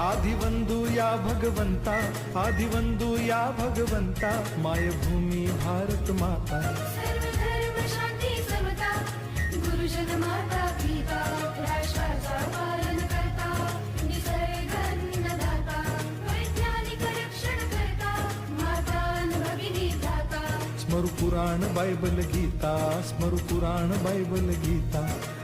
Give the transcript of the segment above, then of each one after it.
ಆದಿವಂದು ಯಾ ಭಗವಂತ ಆದಿವಂದು ಯಾ ಭಗವಂತ ಮಾಯಭೂಮಿ ಭಾರತ ಮಾತಾ ಸ್ಮರು ಪುರಾಣ ಬೈಬಲ್ ಗೀತಾ ಸ್ಮರು ಪುರಾಣ ಬೈಬಲ್ ಗೀತಾ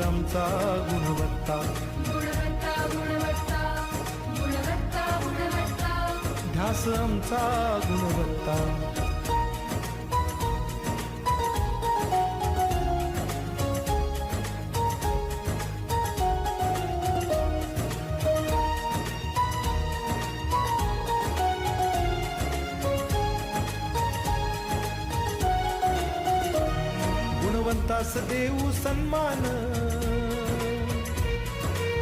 आमचा गुणवत्ता. गुणवत्ता गुणवत्ता ध्यास आमचा गुणवत्ता. गुणवंतास देऊ सन्मान.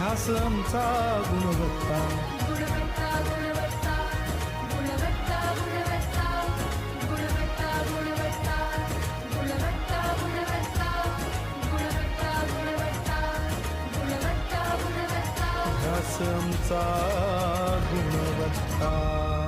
ध्यास आमचा गुणवत्ता ध्यास आमचा गुणवत्ता